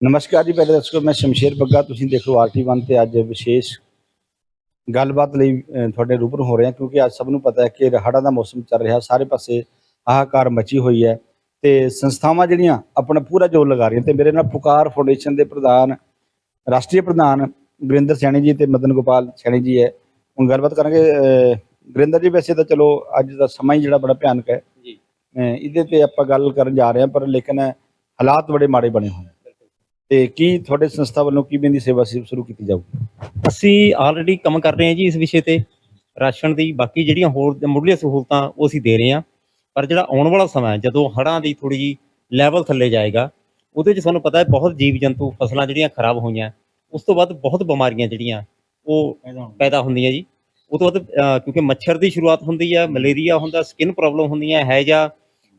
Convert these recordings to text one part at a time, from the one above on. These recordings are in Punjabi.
ਨਮਸਕਾਰ ਜੀ ਪਹਿਲੇ ਦਰਸ਼ਕੋ ਮੈਂ ਸ਼ਮਸ਼ੇਰ ਬੱਗਾ ਤੁਸੀਂ ਦੇਖ ਰਹੇ ਹੋ ਆਰਟੀ1 ਤੇ ਅੱਜ ਵਿਸ਼ੇਸ਼ ਗੱਲਬਾਤ ਲਈ ਤੁਹਾਡੇ ਰੂਬਰੂ ਹੋ ਰਹੇ ਹਾਂ ਕਿਉਂਕਿ ਅੱਜ ਸਭ ਨੂੰ ਪਤਾ ਹੈ ਕਿ ਹੜ੍ਹਾਂ ਦਾ ਮੌਸਮ ਚੱਲ ਰਿਹਾ ਸਾਰੇ ਪਾਸੇ ਹਾਹਾਕਾਰ ਮਚੀ ਹੋਈ ਹੈ ਤੇ ਸੰਸਥਾਵਾਂ ਜਿਹੜੀਆਂ ਆਪਣਾ ਪੂਰਾ ਜ਼ੋਰ ਲਗਾ ਰਹੀਆਂ ਤੇ ਮੇਰੇ ਨਾਲ ਪੁਕਾਰ ਫਾਊਂਡੇਸ਼ਨ ਦੇ ਪ੍ਰਧਾਨ ਰਾਸ਼ਟਰੀ ਪ੍ਰਧਾਨ ਗੁਰਿੰਦਰ ਸੈਣੀ ਜੀ ਤੇ ਮਦਨ ਗੋਪਾਲ ਸੈਣੀ ਜੀ ਹੈ। ਹੁਣ ਗੱਲਬਾਤ ਕਰਾਂਗੇ ਗੁਰਿੰਦਰ ਜੀ ਵੈਸੇ ਤਾਂ ਚਲੋ ਅੱਜ ਦਾ ਸਮਾਂ ਹੀ ਜਿਹੜਾ ਬੜਾ ਭਿਆਨਕ ਹੈ। ਜੀ। ਇਹਦੇ ਤੇ ਆਪਾਂ ਗੱਲ ਕਰਨ ਜਾ ਰਹੇ ਹਾਂ ਪਰ ਲੇਕਿਨ ਹਾਲਾਤ ਬੜੇ ਮਾੜੇ ਬਣੇ ਹੋਏ। ਤੇ ਕੀ ਤੁਹਾਡੇ ਸੰਸਥਾ ਵੱਲੋਂ ਕਿਵੇਂ ਦੀ ਸੇਵਾ ਸ਼ੁ- ਸ਼ੁਰੂ ਕੀਤੀ ਜਾਊਗੀ? ਅਸੀਂ ਆਲਰੇਡੀ ਕੰਮ ਕਰ ਰਹੇ ਹਾਂ ਜੀ ਇਸ ਵਿਸ਼ੇ ਤੇ। ਰਾਸ਼ਨ ਦੀ ਬਾਕੀ ਜਿਹੜੀਆਂ ਹੋਰ ਮੁੱਢਲੀਆਂ ਸਹੂਲਤਾਂ ਉਹ ਅਸੀਂ ਦੇ ਰਹੇ ਹਾਂ। ਪਰ ਜਿਹੜਾ ਆਉਣ ਵਾਲਾ ਸਮਾਂ ਹੈ ਜਦੋਂ ਹੜ੍ਹਾਂ ਦੀ ਥੋੜੀ ਜੀ ਲੈਵਲ ਥੱਲੇ ਜਾਏਗਾ ਉਹਦੇ 'ਚ ਸਾਨੂੰ ਪਤਾ ਹੈ ਬਹੁਤ ਜੀਵ ਜੰਤੂ ਫਸਲਾਂ ਜਿਹੜੀਆਂ ਖਰਾਬ ਹੋਈਆਂ ਉਸ ਤੋਂ ਬਾਅਦ ਬਹੁਤ ਬਿਮਾਰੀਆਂ ਜਿਹੜੀਆਂ ਉਹ ਪੈਦਾ ਹੁੰਦੀਆਂ। ਜੀ। ਉਹ ਤੋਂ ਬਾਅਦ ਕਿਉਂਕਿ ਮੱਛਰ ਦੀ ਸ਼ੁਰੂਆਤ ਹੁੰਦੀ ਹੈ ਮਲੇਰੀਆ ਹੁੰਦਾ ਸਕਿਨ ਪ੍ਰੋਬਲਮ ਹੁੰਦੀਆਂ ਹੈ ਜਾਂ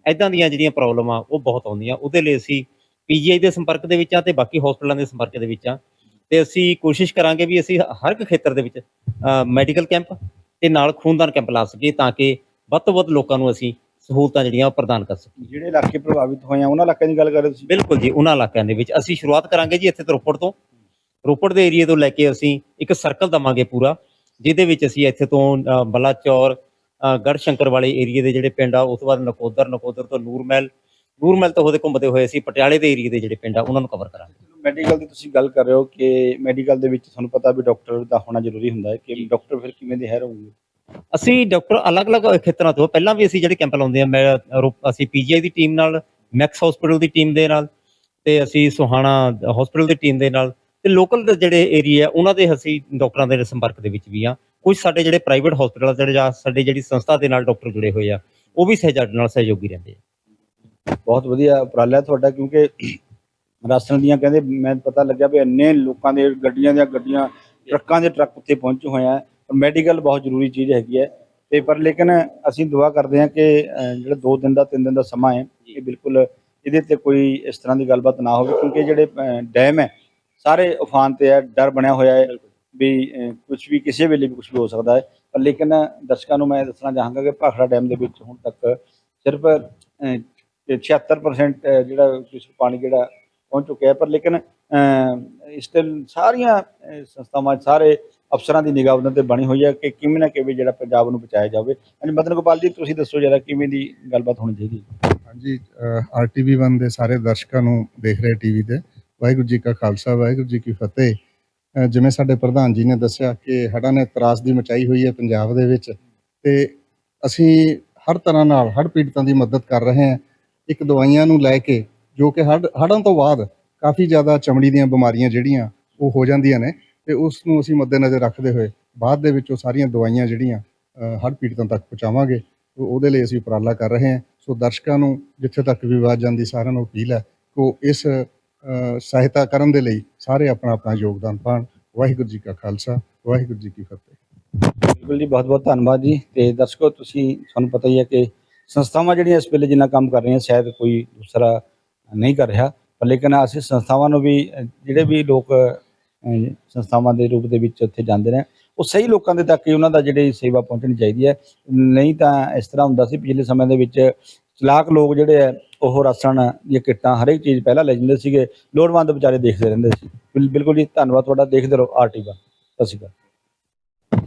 ਐਦਾਂ ਦੀਆਂ ਜਿਹੜੀਆਂ ਪ੍ਰੋਬਲਮਾਂ ਉਹ ਬਹੁਤ ਆਉਂਦੀਆਂ। ਉਹਦੇ ਲਈ ਅਸੀਂ ਪੀਜੀਆਈ ਦੇ ਸੰਪਰਕ ਦੇ ਵਿੱਚ ਆ ਤੇ ਬਾਕੀ ਹਸਪਤਾਲਾਂ ਦੇ ਸੰਪਰਕ ਦੇ ਵਿੱਚ ਆ। ਤੇ ਅਸੀਂ ਕੋਸ਼ਿਸ਼ ਕਰਾਂਗੇ ਵੀ ਅਸੀਂ ਹਰ ਇੱਕ ਖੇਤਰ ਦੇ ਵਿੱਚ ਮੈਡੀਕਲ ਕੈਂਪ ਤੇ ਨਾਲ ਖੂਨਦਾਨ ਕੈਂਪ ਲਾ ਸਕੀਏ ਤਾਂ ਕਿ ਵੱਧ ਤੋਂ ਵੱਧ ਲੋਕਾਂ ਨੂੰ ਅਸੀਂ ਸਹੂਲਤਾਂ ਜਿਹੜੀਆਂ ਉਹ ਪ੍ਰਦਾਨ ਕਰ ਸਕੀਏ। ਜਿਹੜੇ ਇਲਾਕੇ ਪ੍ਰਭਾਵਿਤ ਹੋਏ ਆ ਉਹਨਾਂ ਇਲਾਕਿਆਂ ਦੀ ਗੱਲ ਕਰ ਰਹੇ ਤੁਸੀਂ? ਬਿਲਕੁਲ ਜੀ ਉਹਨਾਂ ਇਲਾਕਿਆਂ ਦੇ ਵਿੱਚ। ਅਸੀਂ ਸ਼ੁਰੂਆਤ ਕਰਾਂਗੇ ਜੀ ਇੱਥੇ ਤੋਂ ਰੋਪੜ ਤੋਂ। ਰੋਪੜ ਦੇ ਏਰੀਆ ਤੋਂ ਲੈ ਕੇ ਅਸੀਂ ਇੱਕ ਸਰਕਲ ਦਵਾਂਗੇ ਪੂਰਾ ਜਿਹਦੇ ਵਿੱਚ ਅਸੀਂ ਇੱਥੇ ਤੋਂ ਬਲਾਚੌਰ ਅ, ਗੜ੍ਹਸ਼ੰਕਰ ਵਾਲੇ ਏਰੀਆ ਦੇ ਜਿਹੜੇ ਪਿੰਡ ਆ ਉਸ ਤੋਂ ਬਾਅਦ ਨਕੋਦਰ ਨਕੋਦਰ ਤੋਂ ਨੂਰਮਹਿਲ ਨੂਰਮਹਿਲ ਤੋਂ ਉਹਦੇ ਘੁੰਮਦੇ ਹੋਏ ਅਸੀਂ ਪਟਿਆਲੇ ਦੇ ਏਰੀਆ ਦੇ ਜਿਹੜੇ ਪਿੰਡ ਆ ਉਹਨਾਂ ਨੂੰ ਕਵਰ ਕਰਾਂਗੇ। ਮੈਡੀਕਲ ਦੀ ਤੁਸੀਂ ਗੱਲ ਕਰ ਰਹੇ ਹੋ ਕਿ ਮੈਡੀਕਲ ਦੇ ਵਿੱਚ ਤੁਹਾਨੂੰ ਪਤਾ ਵੀ ਡਾਕਟਰ ਦਾ ਹੋਣਾ ਜ਼ਰੂਰੀ ਹੁੰਦਾ ਹੈ ਕਿ ਡਾਕਟਰ ਫਿਰ ਕਿਵੇਂ ਦੇ ਹੈ ਰਹੂਗੇ ਅਸੀਂ ਡਾਕਟਰ ਅਲੱਗ-ਅਲੱਗ ਖੇਤਰਾਂ ਤੋਂ ਪਹਿਲਾਂ ਵੀ ਅਸੀਂ ਜਿਹੜੇ ਕੈਂਪ ਲਾਉਂਦੇ ਆ ਮੈਂ ਅਸੀਂ ਪੀਜੀਆਈ ਦੀ ਟੀਮ ਨਾਲ ਮੈਕਸ ਹਸਪੀਟਲ ਦੀ ਟੀਮ ਦੇ ਨਾਲ ਤੇ ਅਸੀਂ ਸੁਹਾਣਾ ਹਸਪੀਟਲ ਦੀ ਟੀਮ ਦੇ ਨਾਲ ਤੇ ਲੋਕਲ ਦੇ ਜਿਹੜੇ ਏਰੀਆ ਉਹਨਾਂ ਦੇ ਅਸੀਂ ਡਾਕਟਰਾਂ ਦੇ ਸੰਪਰਕ ਦੇ ਵਿੱਚ ਵੀ ਆ ਕੁਝ ਸਾਡੇ ਜਿਹੜੇ ਪ੍ਰਾਈਵੇਟ ਹਸਪੀਟਲ ਜਿਹੜੇ ਜਾਂ ਸਾਡੇ ਜਿਹੜੀ ਸੰਸਥਾ ਦੇ ਨਾਲ ਡਾਕਟਰ ਜੁੜੇ ਹੋਏ ਆ ਉਹ ਵੀ ਸਹਿਜਾਡ ਨਾਲ ਸਹਿਯੋਗੀ ਰਹਿੰਦੇ ਆ। ਬਹੁਤ ਵਧੀਆ ਉਪਰਾਲਾ ਹੈ ਤੁਹਾਡਾ ਕਿਉਂਕਿ ਰਾਸ਼ਨ ਦੀਆਂ ਕਹਿੰਦੇ ਮੈਂ ਪਤਾ ਲੱਗਿਆ ਵੀ ਇੰਨੇ ਲੋਕਾਂ ਦੇ ਗੱਡੀਆਂ ਦੀਆਂ ਗੱਡੀਆਂ ਟਰੱਕਾਂ ਦੇ ਟਰੱਕ ਉੱਥੇ ਪਹੁੰਚੇ ਹੋਏ ਆ। ਮੈਡੀਕਲ ਬਹੁਤ ਜ਼ਰੂਰੀ ਚੀਜ਼ ਹੈਗੀ ਹੈ। ਤੇ ਪਰ ਲੇਕਿਨ ਅਸੀਂ ਦੁਆ ਕਰਦੇ ਹਾਂ ਕਿ ਜਿਹੜਾ 2 ਦਿਨ ਦਾ 3 ਦਿਨ ਦਾ ਸਮਾਂ ਹੈ ਇਹ ਬਿਲਕੁਲ ਇਹਦੇ ਤੇ ਕੋਈ ਇਸ ਤਰ੍ਹਾਂ ਦੀ ਗੱਲਬਾਤ ਨਾ ਹੋਵੇ ਕਿਉਂਕਿ ਜਿਹੜੇ ਡੈਮ ਹੈ ਸਾਰੇ ਉਫਾਨ ਤੇ ਹੈ ਡਰ ਬਣਿਆ ਹੋਇਆ ਹੈ ਵੀ ਕੁਝ ਵੀ ਕਿਸੇ ਵੇਲੇ ਵੀ ਕੁਝ ਵੀ ਹੋ ਸਕਦਾ ਹੈ। ਪਰ ਲੇਕਿਨ ਦਰਸ਼ਕਾਂ ਨੂੰ ਮੈਂ ਦੱਸਣਾ ਚਾਹਾਂਗਾ ਕਿ ਭਾਖੜਾ ਡੈਮ ਦੇ ਵਿੱਚ ਹੁਣ ਤੱਕ ਸਿਰਫ ਤੇ 76% ਜਿਹੜਾ ਕੁਛ ਪਾਣੀ ਜਿਹੜਾ ਪਹੁੰਚ ਚੁੱਕਿਆ ਪਰ ਲੇਕਿਨ ਇਸ ਤੇ ਸਾਰੀਆਂ ਸੰਸਥਾਵਾਂ, ਸਾਰੇ ਅਫਸਰਾਂ ਦੀ ਨਿਗਾਹ ਉਹਨਾਂ ਤੇ ਬਣੀ ਹੋਈ ਹੈ ਕਿ ਕਿਵੇਂ ਨਾ ਕਿਵੇਂ ਜਿਹੜਾ ਪੰਜਾਬ ਨੂੰ ਬਚਾਇਆ ਜਾਵੇ। ਹਾਂਜੀ, ਮਦਨ ਗੋਪਾਲ ਜੀ, ਤੁਸੀਂ ਦੱਸੋ ਜਰਾ ਕਿਵੇਂ ਦੀ ਗੱਲਬਾਤ ਹੋਣੀ ਚਾਹੀਦੀ ਹੈ? ਹਾਂਜੀ ਆਰਟੀਵੀ 1 ਦੇ ਸਾਰੇ ਦਰਸ਼ਕਾਂ ਨੂੰ ਦੇਖ ਰਹੇ ਟੀਵੀ ਤੇ। ਵਾਹਿਗੁਰੂ ਜੀ ਕਾ ਖਾਲਸਾ, ਵਾਹਿਗੁਰੂ ਜੀ ਕੀ ਫਤਿਹ। ਜਿਵੇਂ ਸਾਡੇ ਪ੍ਰਧਾਨ ਜੀ ਨੇ ਦੱਸਿਆ ਕਿ ਹੜ੍ਹਾਂ ਨੇ ਤਰਾਸ ਦੀ ਮਚਾਈ ਹੋਈ ਹੈ ਪੰਜਾਬ ਦੇ ਵਿੱਚ ਤੇ ਅਸੀਂ ਹਰ ਤਰ੍ਹਾਂ ਨਾਲ, ਹੜ੍ਹ ਪੀੜਤਾਂ ਦੀ ਮਦਦ ਕਰ ਰਹੇ ਹਾਂ। ਇੱਕ ਦਵਾਈਆਂ ਨੂੰ ਲੈ ਕੇ, ਜੋ ਕਿ ਹੜ੍ਹ ਹੜ੍ਹਾਂ ਤੋਂ ਬਾਅਦ ਕਾਫੀ ਜ਼ਿਆਦਾ ਚਮੜੀ ਦੀਆਂ ਬਿਮਾਰੀਆਂ ਜਿਹੜੀਆਂ ਉਹ ਹੋ ਜਾਂਦੀਆਂ ਨੇ ਤੇ ਉਸ ਨੂੰ ਅਸੀਂ ਮੱਦੇਨਜ਼ਰ ਰੱਖਦੇ ਹੋਏ ਬਾਅਦ ਦੇ ਵਿੱਚ ਉਹ ਸਾਰੀਆਂ ਦਵਾਈਆਂ ਜਿਹੜੀਆਂ ਹੜ੍ਹ ਪੀੜਤਾਂ ਤੱਕ ਪਹੁੰਚਾਵਾਂਗੇ ਉਹਦੇ ਲਈ ਅਸੀਂ ਉਪਰਾਲਾ ਕਰ ਰਹੇ ਹਾਂ। ਸੋ ਦਰਸ਼ਕਾਂ ਨੂੰ ਜਿੱਥੇ ਤੱਕ ਵੀ ਆਵਾਜ਼ ਜਾਂਦੀ ਸਾਰਿਆਂ ਨੂੰ ਅਪੀਲ ਹੈ ਕਿ ਉਹ ਇਸ ਸਹਾਇਤਾ ਕਰਨ ਦੇ ਲਈ ਸਾਰੇ ਆਪਣਾ ਆਪਣਾ ਯੋਗਦਾਨ ਪਾਉਣ ਵਾਹਿਗੁਰੂ ਜੀ ਕਾ ਖਾਲਸਾ, ਵਾਹਿਗੁਰੂ ਜੀ ਕੀ ਫਤਿਹ। ਬਿਲਕੁਲ ਜੀ ਬਹੁਤ ਬਹੁਤ ਧੰਨਵਾਦ ਜੀ। ਤੇ ਦਰਸ਼ਕੋ, ਤੁਸੀਂ, ਤੁਹਾਨੂੰ ਪਤਾ ਹੀ ਹੈ ਕਿ ਸੰਸਥਾਵਾਂ ਜਿਹੜੀਆਂ ਇਸ ਵੇਲੇ ਜਿੰਨਾ ਕੰਮ ਕਰ ਰਹੀਆਂ, ਸ਼ਾਇਦ ਕੋਈ ਦੂਸਰਾ ਨਹੀਂ ਕਰ ਰਿਹਾ, ਪਰ ਲੇਕਿਨ ਅਸੀਂ ਸੰਸਥਾਵਾਂ ਨੂੰ ਵੀ, ਜਿਹੜੇ ਵੀ ਲੋਕ ਸੰਸਥਾਵਾਂ ਦੇ ਰੂਪ ਦੇ ਵਿੱਚ ਉੱਥੇ ਜਾਂਦੇ ਨੇ, ਉਹ ਸਹੀ ਲੋਕਾਂ ਦੇ ਤੱਕ ਹੀ ਉਹਨਾਂ ਦਾ ਜਿਹੜੀ ਸੇਵਾ ਪਹੁੰਚਣੀ ਚਾਹੀਦੀ ਹੈ। ਨਹੀਂ ਤਾਂ ਇਸ ਤਰ੍ਹਾਂ ਹੁੰਦਾ ਸੀ, ਪਿਛਲੇ ਸਮੇਂ ਦੇ ਵਿੱਚ ਚਲਾਕ ਲੋਕ ਜਿਹੜੇ ਆ ਉਹ ਰਾਸ਼ਨ ਜਾਂ ਕਿੱਟਾਂ ਹਰੇਕ ਚੀਜ਼ ਪਹਿਲਾਂ ਲੈ ਜਾਂਦੇ ਸੀਗੇ, ਲੋੜਵੰਦ ਵਿਚਾਰੇ ਦੇਖਦੇ ਰਹਿੰਦੇ ਸੀ। ਬਿਲਕੁਲ ਜੀ, ਧੰਨਵਾਦ ਤੁਹਾਡਾ, ਦੇਖਦੇ ਰਹੋ, ਆਰਟੀਵਾ। ਸਤਿ ਸ਼੍ਰੀ ਅਕਾਲ।